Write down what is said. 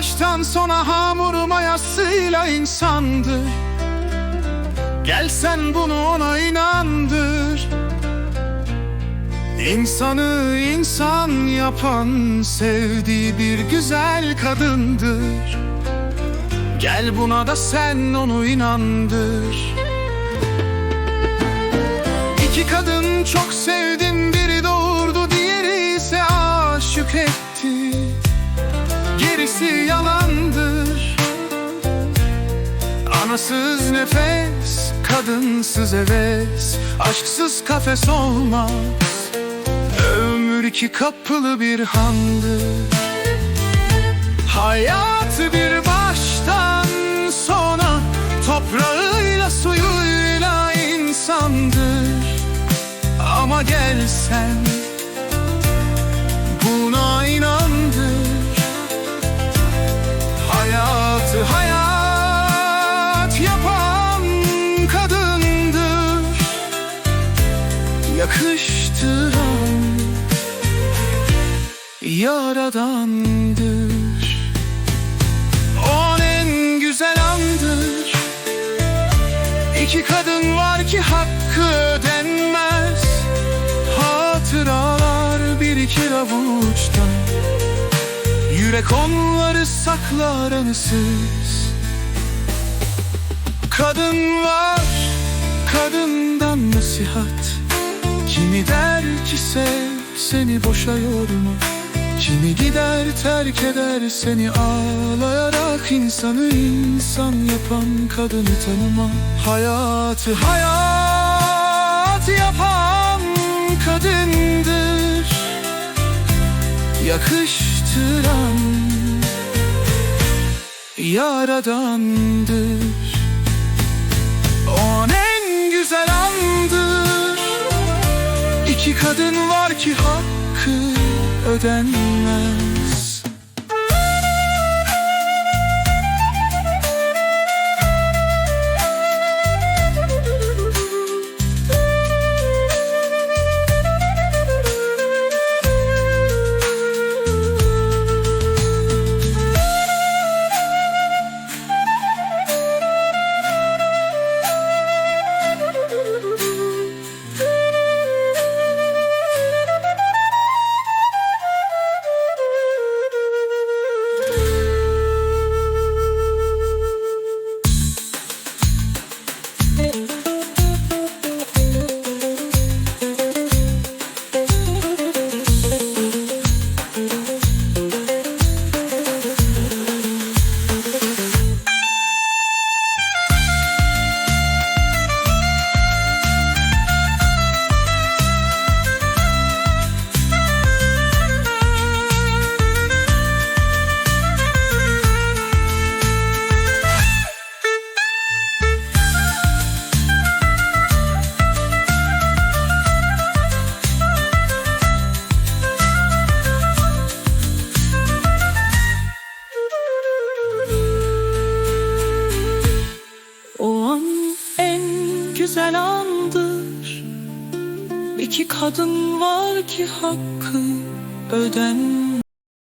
baştan sona hamur mayasıyla insandır Gel sen bunu ona inandır. İnsanı insan yapan sevdiği bir güzel kadındır. Gel buna da sen onu inandır. İki kadın çok sevdim Gerisi yalandır. Anasız nefes, kadınsız heves. Aşksız kafes olmaz. Ömür iki kapılı bir handır. Hayat bir baştan sona Toprağıyla suyuyla insandır. Ama gel Yakıştıran Yaradandır. On en güzel andır. İki kadın var ki hakkı ödenmez Hatıralar birikir avuçta. Yürek onları saklar anısız. Kadın var, kadından nasihat Kimi der ki sev, seni boşa yorma. Kimi gider terk eder seni ağlayarak insanı insan yapan kadını tanıma. Hayatı hayat yapan kadındır. Yakıştıran Yaradandır kadın var ki hakkı ödenmez güzel andır İki kadın var ki hakkı ödenmez